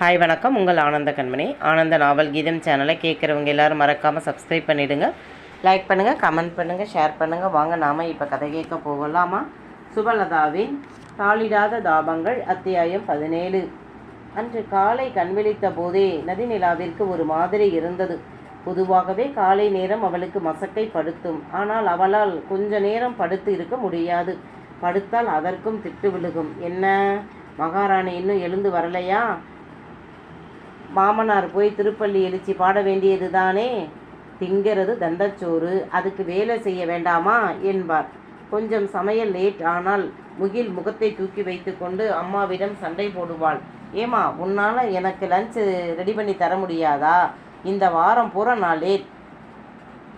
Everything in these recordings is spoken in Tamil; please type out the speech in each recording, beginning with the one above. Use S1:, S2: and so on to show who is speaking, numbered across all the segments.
S1: ஹாய் வணக்கம். உங்கள் ஆனந்த கண்மணி. ஆனந்த நாவல் கீதம் சேனலை கேட்குறவங்க எல்லாரும் மறக்காமல் சப்ஸ்கிரைப் பண்ணிவிடுங்க லைக் பண்ணுங்கள் கமெண்ட் பண்ணுங்கள் ஷேர் பண்ணுங்கள் வாங்க நாம் இப்போ கதை கேட்க போகலாமா? சுபலதாவின் தாளிடாத தாபங்கள் அத்தியாயம் பதினேழு. அன்று காலை கண்விழித்த போதே நதிநிலாவிற்கு ஒரு மாதிரி இருந்தது. பொதுவாகவே காலை நேரம் அவளுக்கு மசக்கை படுத்தும். ஆனால் அவளால் கொஞ்ச நேரம் படுத்து இருக்க முடியாது. படுத்தால் அதற்கும் திட்டு விழுகும். என்ன? மகாராணி இன்னும் எழுந்து வரலையா? மாமனார் போய் திருப்பள்ளி எழுச்சி பாட வேண்டியது தானே திங்கிறது தண்டச்சோறு அதுக்கு வேலை செய்ய வேண்டாமா? என்பார். கொஞ்சம் சமையல் லேட் ஆனால் முகில் முகத்தை தூக்கி வைத்துக்கொண்டு அம்மாவிடம் சண்டை போடுவாள். ஏமா உன்னால் எனக்கு லஞ்சு ரெடி பண்ணி தர முடியாதா? இந்த வாரம் பூரா நான் லேட்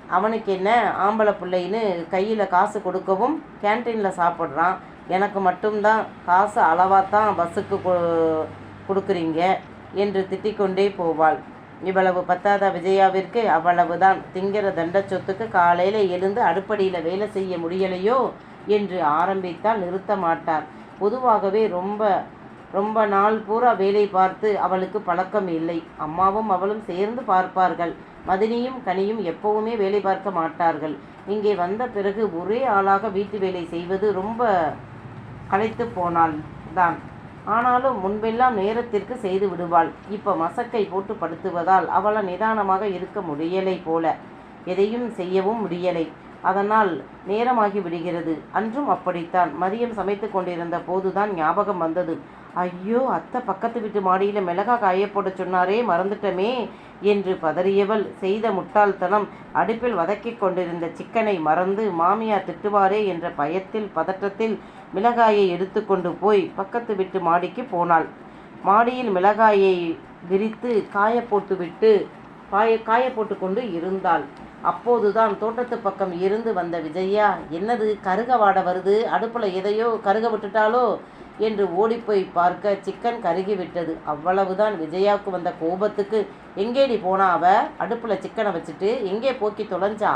S1: அவனுக்கு என்ன ஆம்பளை பிள்ளைன்னு கையில் காசு கொடுக்கவும் கேன்டீனில் சாப்பிட்றான். எனக்கு மட்டும்தான் காசு அளவாக தான் பஸ்ஸுக்கு கொ- கொடுக்குறீங்க. என்று திட்டிக்கொண்டே போவாள். இவ்வளவு பத்தாத விஜயாவிற்கு அவ்வளவுதான். திங்கிற தண்ட சொத்துக்கு காலையில் எழுந்து அடுப்படியில் வேலை செய்ய முடியலையோ என்று ஆரம்பித்தால் நிறுத்த மாட்டார். பொதுவாகவே ரொம்ப ரொம்ப நாள் பூரா வேலை பார்த்து அவளுக்கு பழக்கம் இல்லை. அம்மாவும் அவளும் சேர்ந்து பார்ப்பார்கள். மதினியும் கனியும் எப்பவுமே வேலை பார்க்க மாட்டார்கள். இங்கே வந்த பிறகு ஒரே ஆளாக வீட்டு வேலை செய்வது ரொம்ப களைத்து போனாள் தான் ஆனாலும் முன்பெல்லாம் நேரத்திற்கு செய்து விடுவாள். இப்போ மசக்கை போட்டு படுத்துவதால் அவளால் நிதானமாக இருக்க முடியலை போல. எதையும் செய்யவும் முடியலை. அதனால் நேரமாகி விடுகிறது. அன்றும் அப்படித்தான். மதியம் சமைத்து கொண்டிருந்த போதுதான் ஞாபகம் வந்தது. ஐயோ அத்தை பக்கத்து வீட்டு மாடியில் மிளகா காய போட சொன்னாரே மறந்துட்டமே. என்று பதறியவள் செய்த முட்டாள்தனம் அடுப்பில் வதக்கிக் கொண்டிருந்த சிக்கனை மறந்து மாமியார் திட்டுவாரே என்ற பயத்தில் பதற்றத்தில் மிளகாயை எடுத்துக்கொண்டு போய் பக்கத்து விட்டு மாடிக்கு போனாள். மாடியில் மிளகாயை விரித்து காய போட்டுவிட்டு காய காய போட்டுக்கொண்டு இருந்தாள். அப்போதுதான் தோட்டத்து பக்கம் இருந்து வந்த விஜயா என்னது கருக வாட வருது? அடுப்பில் எதையோ கருக விட்டுட்டாலோ? என்று ஓடிப்போய் பார்க்க சிக்கன் கருகிவிட்டது. அவ்வளவுதான் விஜயாவுக்கு வந்த கோபத்துக்கு எங்கேடி போனா அவ? அடுப்பில் சிக்கனை வச்சுட்டு எங்கே போக்கி தொலைஞ்சா?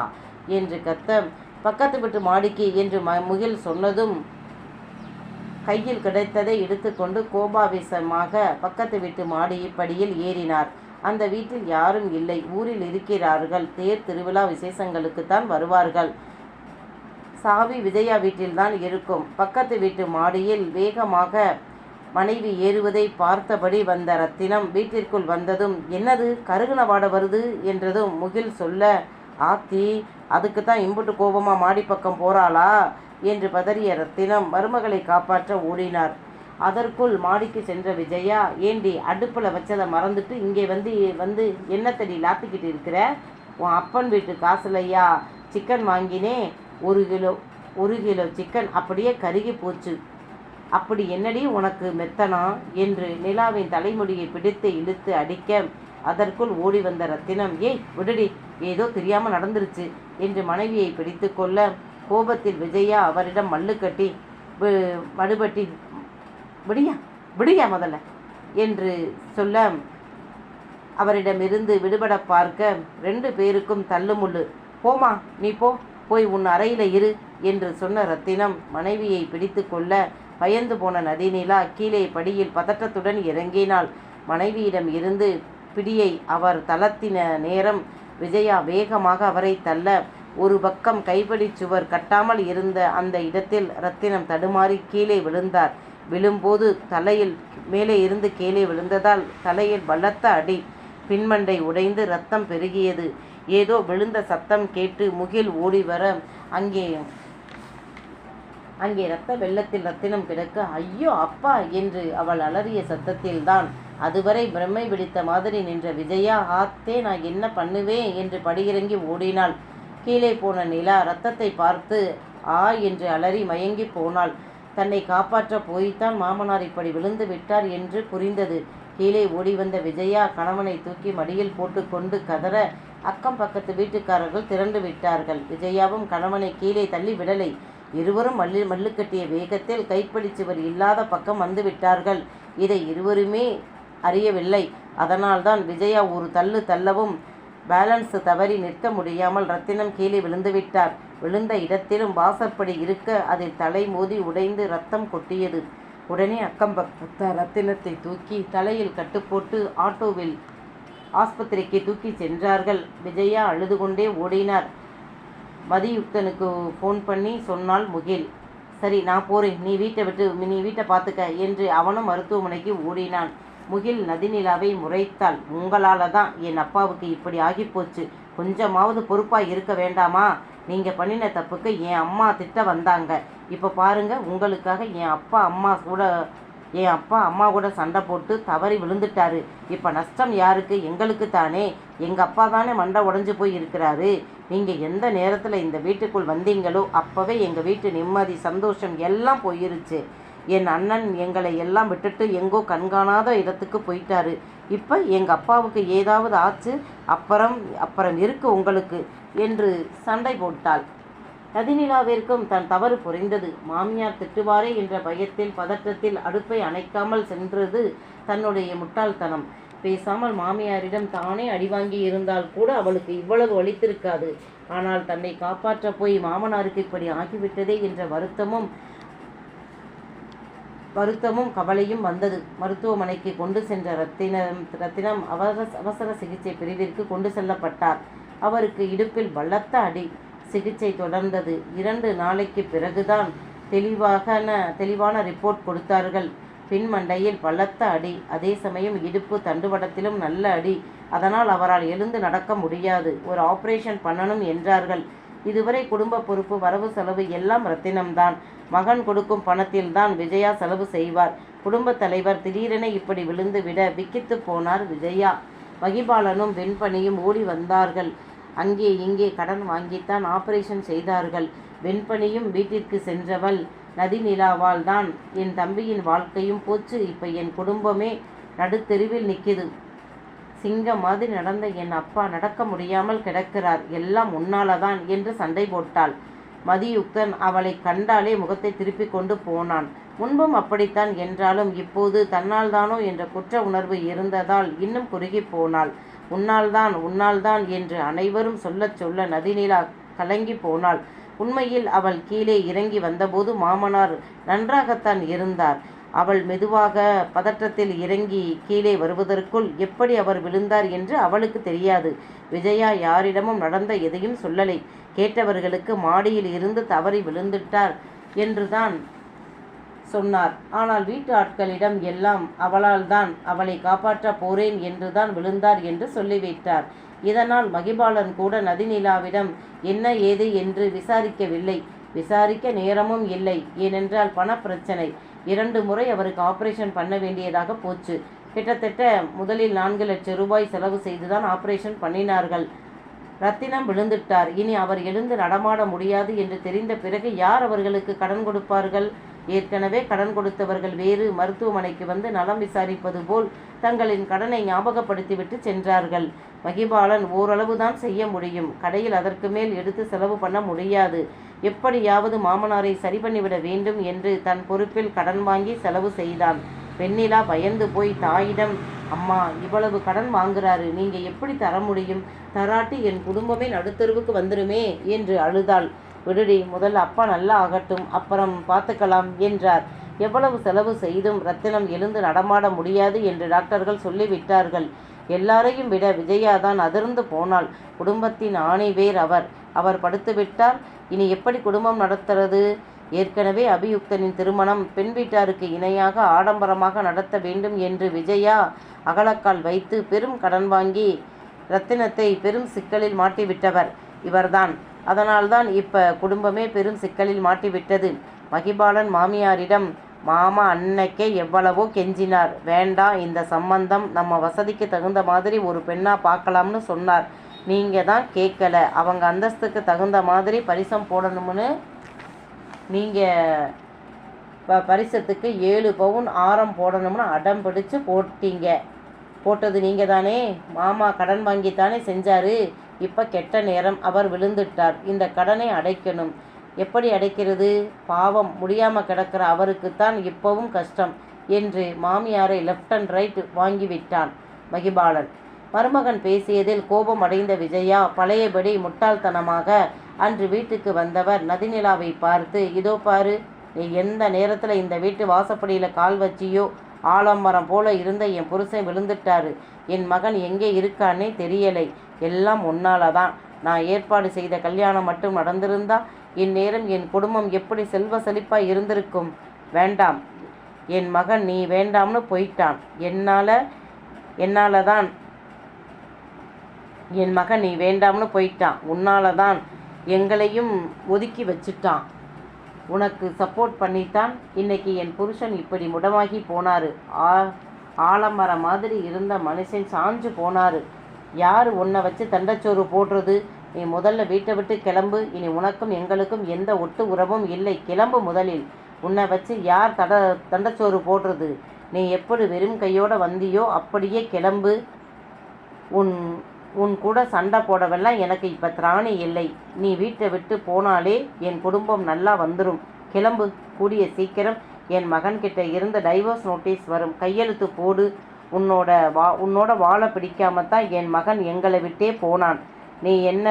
S1: என்று கத்த பக்கத்து வீட்டு மாடிக்கு என்று ம முகில் சொன்னதும் கையில் கிடைத்ததை எடுத்துக்கொண்டு கோபாவேசமாக பக்கத்து வீட்டு மாடி படியில் ஏறினார். அந்த வீட்டில் யாரும் இல்லை. ஊரில் இருக்கிறார்கள். தேர் திருவிழா விசேஷங்களுக்குத்தான் வருவார்கள். சாவி விஜயா வீட்டில்தான் இருக்கும். பக்கத்து வீட்டு மாடியில் வேகமாக மனைவி ஏறுவதை பார்த்தபடி வந்த ரத்தினம் வீட்டிற்குள் வந்ததும் என்னது? கருகுன வாட வருது? என்றதும் முகில் சொல்ல ஆத்தி அதுக்கு தான் இம்புட்டு கோபமா மாடி பக்கம் போறாளா? என்று பதறிய ரத்தினம் மருமகளை காப்பாற்ற ஓடினார். அதற்குள் மாடிக்கு சென்ற விஜயா ஏண்டி அடுப்பில் வச்சதை மறந்துட்டு இங்கே வந்து வந்து என்னத்தடி லாத்திக்கிட்டு இருக்கிற? உன் அப்பன் வீட்டு காசுலையா சிக்கன் வாங்கினே ஒரு கிலோ ஒரு கிலோ சிக்கன் அப்படியே கருகி போச்சு. அப்படி என்னடி உனக்கு மெத்தனா? என்று நிலாவின் தலைமுடியை பிடித்து இழுத்து அடிக்க அதற்குள் ஓடி வந்த ரத்தினம் ஏய் விடுடி ஏதோ தெரியாமல் நடந்துருச்சு என்று மனைவியை பிடித்து கொள்ள கோபத்தில் விஜயா அவரிடம் மல்லு கட்டி மடுபட்டி விடியா விடியா முதல்ல என்று சொல்ல அவரிடமிருந்து விடுபட பார்க்க ரெண்டு பேருக்கும் தள்ளுமுள்ளு போமா நீ போ போய் உன் அறையில் இரு என்று சொன்ன ரத்தினம் மனைவியை பிடித்து கொள்ள பயந்து போன நதிநிலா கீழே படியில் பதற்றத்துடன் இறங்கினாள். மனைவியிடம் இருந்து பிடியை அவர் தளர்த்தின நேரம் விஜயா வேகமாக அவரை தள்ள ஒரு பக்கம் கைப்பிடி சுவர் கட்டாமல் இருந்த அந்த இடத்தில் ரத்தினம் தடுமாறி கீழே விழுந்தார். விழும்போது தலையில் மேலே இருந்து கீழே விழுந்ததால் தலையில் பலத்த அடி பின்மண்டை உடைந்து ரத்தம் பெருகியது. ஏதோ விழுந்த சத்தம் கேட்டு முகில் ஓடி வர அங்கே அங்கே ரத்த வெள்ளத்தில் ரத்தினம் கிடக்க ஐயோ அப்பா என்று அவள் அலறிய சத்தத்தில்தான். அதுவரை பிரம்மை பிடித்த மாதிரி நின்ற விஜயா ஆத்தே நான் என்ன பண்ணுவேன்? என்று படியிறங்கி ஓடினாள். கீழே போன நிலா ரத்தத்தை பார்த்து ஆ என்று அலறி மயங்கி போனாள். தன்னை காப்பாற்ற போய்த்தான் மாமனார் இப்படி விழுந்து விட்டார் என்று புரிந்தது. கீழே ஓடி வந்த விஜயா கணவனை தூக்கி மடியில் போட்டுக்கொண்டு கதற அக்கம் பக்கத்து வீட்டுக்காரர்கள் திரண்டு விட்டார்கள். விஜயாவும் கணவனை கீழே தள்ளி விடலை. இருவரும் மல்லு மல்லுக்கட்டிய வேகத்தில் கைப்பிடி சுவர் இல்லாத பக்கம் வந்து விட்டார்கள். இதை இருவருமே அறியவில்லை. அதனால்தான் விஜயா ஒரு தள்ளு தள்ளவும் பேலன்ஸ் தவறி நிற்க முடியாமல் ரத்தினம் கீழே விழுந்துவிட்டார் விழுந்த இடத்திலும் வாசற்படி இருக்க அதில் தலை மோதி உடைந்து ரத்தம் கொட்டியது. உடனே அக்கம் பக்கத்த ரத்தினத்தை தூக்கி தலையில் கட்டுப்போட்டு ஆட்டோவில் ஆஸ்பத்திரிக்கு தூக்கி சென்றார்கள். விஜயா அழுது கொண்டே ஓடினார். மதியுக்தனுக்கு ஃபோன் பண்ணி சொன்னாள் முகில். சரி நான் போறேன். நீ வீட்டை விட்டு நீ வீட்டை பார்த்துக்க என்று அவனும் மருத்துவமனைக்கு ஓடினான். முகில் நதிநிலாவை முறைத்தாள். உங்களால தான் என் அப்பாவுக்கு இப்படி ஆகிப்போச்சு. கொஞ்சமாவது பொறுப்பாக இருக்க வேண்டாமா? நீங்கள் பண்ணின தப்புக்கு என் அம்மா திட்ட வந்தாங்க. இப்போ பாருங்க உங்களுக்காக என் அப்பா அம்மா கூட என் அப்பா அம்மா கூட சண்டை போட்டு தவறி விழுந்துட்டாரு. இப்போ நஷ்டம் யாருக்கு? எங்களுக்கு தானே. எங்கள் அப்பா தானே மண்டை உடஞ்சி போய் இருக்கிறாரு. நீங்கள் எந்த நேரத்தில் இந்த வீட்டுக்குள் வந்தீங்களோ அப்போவே எங்கள் வீட்டு நிம்மதி சந்தோஷம் எல்லாம் போயிருச்சு. என் அண்ணன் எங்களை எல்லாம் விட்டுட்டு எங்கோ கண்காணாத இடத்துக்கு போயிட்டாரு. இப்போ எங்கள் அப்பாவுக்கு ஏதாவது ஆச்சு? அப்புறம் அப்புறம் இருக்கு உங்களுக்கு என்று சண்டை போட்டாள். ரதினிலாவிற்கும் தன் தவறு புரிந்தது. மாமியார் திட்டுவாரே என்ற பயத்தில் பதற்றத்தில் அடுப்பை அணைக்காமல் சென்றது தன்னுடைய முட்டாள்தனம். பேசாமல் மாமியாரிடம் தானே அடிவாங்கி இருந்தால் கூட அவளுக்கு இவ்வளவு வலித்திருக்காது ஆனால் தன்னை காப்பாற்ற போய் மாமனாருக்கு இப்படி ஆகிவிட்டதே என்ற வருத்தமும் வருத்தமும் கவலையும் வந்தது. மருத்துவமனைக்கு கொண்டு சென்ற ரத்தினம் ரத்தினம் அவசர அவசர சிகிச்சை பிரிவிற்கு கொண்டு செல்லப்பட்டார். அவருக்கு இடுப்பில் பலத்த அடி சிகிச்சை தொடர்ந்தது. இரண்டு நாளைக்கு பிறகுதான் தெளிவாக தெளிவான ரிப்போர்ட் கொடுத்தார்கள். பின்மண்டையில் பலத்த அடி அதே சமயம் இடுப்பு தண்டுவடத்திலும் நல்ல அடி. அதனால் அவரால் எழுந்து நடக்க முடியாது. ஒரு ஆபரேஷன் பண்ணணும் என்றார்கள். இதுவரை குடும்ப பொறுப்பு வரவு செலவு எல்லாம் ரத்தினம்தான். மகன் கொடுக்கும் பணத்தில் தான் விஜயா செலவு செய்வார். குடும்ப தலைவர் திடீரென இப்படி விழுந்து விட விக்கித்து போனார் விஜயா. மகிபாலனும் வெண்பணியும் ஓடி வந்தார்கள். அங்கே இங்கே கடன் வாங்கித்தான் ஆபரேஷன் செய்தார்கள். வெண்பனியும் வீட்டிற்கு சென்றவள் நதிநிலாவால் தான். என் தம்பியின் வாழ்க்கையும் போச்சு. இப்போ என் குடும்பமே நடுத்தெருவில் நிற்கிது சிங்கம் மாதிரி நடந்த என் அப்பா நடக்க முடியாமல் கிடக்கிறார். எல்லாம் உன்னால தான் என்று சண்டை போட்டாள். மதியுக்தன் அவளை கண்டாலே முகத்தை திருப்பி கொண்டு போனான். முன்பும் அப்படித்தான் என்றாலும் இப்போது தன்னால் தானோ என்ற குற்ற உணர்வு இருந்ததால் இன்னும் குறுகி போனாள். உன்னால்தான் உன்னால்தான் என்று அனைவரும் சொல்லச் சொல்ல நதிநிலா கலங்கி போனாள். உண்மையில் அவள் கீழே இறங்கி வந்தபோது மாமனார் நன்றாகத்தான் இருந்தார். அவள் மெதுவாக பதற்றத்தில் இறங்கி கீழே வருவதற்குள் எப்படி அவர் விழுந்தார் என்று அவளுக்கு தெரியாது. விஜயா யாரிடமும் நடந்த எதையும் சொல்லலை. கேட்டவர்களுக்கு மாடியில் இருந்து தவறி விழுந்துட்டார் என்றுதான் சொன்னார். ஆனால் வீட்டு ஆட்களிடம் எல்லாம் அவளால் தான் அவளை காப்பாற்றப் போறேன் என்றுதான் விழுந்தார் என்று சொல்லிவிட்டார் இதனால் மகிபாலன் கூட நதிநிலாவிடம் என்ன ஏது என்று விசாரிக்கவில்லை. விசாரிக்க நேரமும் இல்லை. ஏனென்றால் பணப்பிரச்சனை. இரண்டு முறை அவருக்கு ஆபரேஷன் பண்ண வேண்டியதாக போச்சு. கிட்டத்தட்ட முதலில் நான்கு லட்சம் ரூபாய் செலவு செய்துதான் ஆபரேஷன் பண்ணினார்கள். ரத்தினம் விழுந்துட்டார். இனி அவர் எழுந்து நடமாட முடியாது என்று தெரிந்த பிறகு யார் அவர்களுக்கு கடன் கொடுப்பார்கள்? ஏற்கனவே கடன் கொடுத்தவர்கள் வேறு மருத்துவமனைக்கு வந்து நலம் விசாரிப்பது போல் தங்களின் கடனை ஞாபகப்படுத்திவிட்டு சென்றார்கள். மகிபாலன் ஓரளவுதான் செய்ய முடியும். கடையில் அதற்கு மேல் எடுத்து செலவு பண்ண முடியாது. எப்படியாவது மாமனாரை சரி பண்ணிவிட வேண்டும் என்று தன் பொறுப்பில் கடன் வாங்கி செலவு செய்தான். வெண்ணிலா பயந்து போய் தாயிடம் அம்மா இவ்வளவு கடன் வாங்குறாரு. நீங்க எப்படி தர முடியும்? தராட்டி என் குடும்பமே நடுத்தருவுக்கு வந்துருமே என்று அழுதாள். விடுடி முதல் அப்பா நல்லா ஆகட்டும் அப்புறம் பார்த்துக்கலாம் என்றார். எவ்வளவு செலவு செய்தும் ரத்தினம் எழுந்து நடமாட முடியாது என்று டாக்டர்கள் சொல்லிவிட்டார்கள். எல்லாரையும் விட விஜயா தான் அதிர்ந்து போனாள். குடும்பத்தின் ஆணைவேர் அவர். அவர் படுத்துவிட்டால் இனி எப்படி குடும்பம் நடத்துறது? ஏற்கனவே அபியுக்தனின் திருமணம் பெண் வீட்டாருக்கு இணையாக ஆடம்பரமாக நடத்த வேண்டும் என்று விஜயா அகலக்கால் வைத்து பெரும் கடன் வாங்கி ரத்தினத்தை பெரும் சிக்கலில் மாட்டிவிட்டவர். இவர்தான். அதனால்தான் இப்ப குடும்பமே பெரும் சிக்கலில் மாட்டிவிட்டது. மகிபாலன் மாமியாரிடம் மாமா அன்னைக்கே எவ்வளவோ கெஞ்சினார். வேண்டாம் இந்த சம்பந்தம் நம்ம வசதிக்கு தகுந்த மாதிரி ஒரு பெண்ணா பார்க்கலாம்னு சொன்னார். நீங்க தான் கேட்கல அவங்க அந்தஸ்துக்கு தகுந்த மாதிரி பரிசம் போடணும்னு நீங்க ப பரிசத்துக்கு ஏழு பவுன் ஆரம் போடணும்னு அடம் பிடிச்சு போட்டீங்க. போட்டது நீங்கள் தானே மாமா கடன் வாங்கித்தானே செஞ்சாரு. இப்போ கெட்ட நேரம் அவர் விழுந்துட்டார். இந்த கடனை அடைக்கணும். எப்படி அடைக்கிறது? பாவம் முடியாமல் கிடக்கிற அவருக்குத்தான் இப்பவும் கஷ்டம் என்று மாமியாரை லெஃப்ட் அண்ட் ரைட் வாங்கிவிட்டான் மகிபாலன். மருமகன் பேசியதில் கோபம் அடைந்த விஜயா பழையபடி முட்டாள்தனமாக அன்று வீட்டுக்கு வந்தவர் நதிநிலாவை பார்த்து இதோ பாரு நீ எந்த நேரத்தில் இந்த வீட்டு வாசப்படியில் கால் வச்சியோ ஆலம்பரம் போல இருந்த என் புருஷன் விழுந்துட்டாரு. என் மகன் எங்கே இருக்கான்னே தெரியலை. எல்லாம் உன்னால தான் நான் ஏற்பாடு செய்த கல்யாணம் மட்டும் நடந்திருந்தா இந்நேரம் என் குடும்பம் எப்படி செல்வ செழிப்பாக இருந்திருக்கும்? வேண்டாம். என் மகன் நீ வேண்டாம்னு போயிட்டான். என்னால் என்னால் தான் என் மகன் நீ வேண்டாம்னு போயிட்டான். உன்னால தான் எங்களையும் ஒதுக்கி வச்சிட்டான். உனக்கு சப்போர்ட் பண்ணித்தான். இன்னைக்கு என் புருஷன் இப்படி முடமாகி போனாரு. ஆ ஆலமரம் மாதிரி இருந்த மனுஷன் சாஞ்சு போனார். யார் உன்னை வச்சு தண்டச்சோறு போடுறது? நீ முதல்ல வீட்டை விட்டு கிளம்பு. இனி உனக்கும் எங்களுக்கும் எந்த ஒட்டு உறவும் இல்லை. கிளம்பு முதலில். உன்னை வச்சு யார் தட தண்டச்சோறு போடுறது? நீ எப்படி வெறும் கையோடு வந்தியோ அப்படியே கிளம்பு. உன் உன் கூட சண்டை போடவெல்லாம் எனக்கு இப்போ திராணி இல்லை. நீ வீட்டை விட்டு போனாலே என் குடும்பம் நல்லா வந்துடும் கிளம்பு. கூடிய சீக்கிரம் என் மகன்கிட்ட இருந்த டைவர்ஸ் நோட்டீஸ் வரும். கையெழுத்து போடு. உன்னோட வா உன்னோட வாழை பிடிக்காம தான் என் மகன் எங்களை விட்டே போனான். நீ என்ன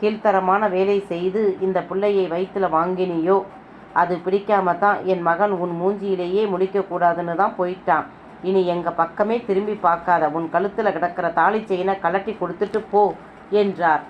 S1: கீழ்த்தரமான வேலை செய்து இந்த பிள்ளையை வயிற்றில் வாங்கினியோ? அது பிடிக்காம தான் என் மகன் உன் மூஞ்சியிலேயே முடிக்கக்கூடாதுன்னு தான் போயிட்டான். இனி எங்கள் பக்கமே திரும்பி பார்க்காத. உன் கழுத்தில் கிடக்கிற தாலி செயினை கலட்டி கொடுத்துட்டு போ என்றார்.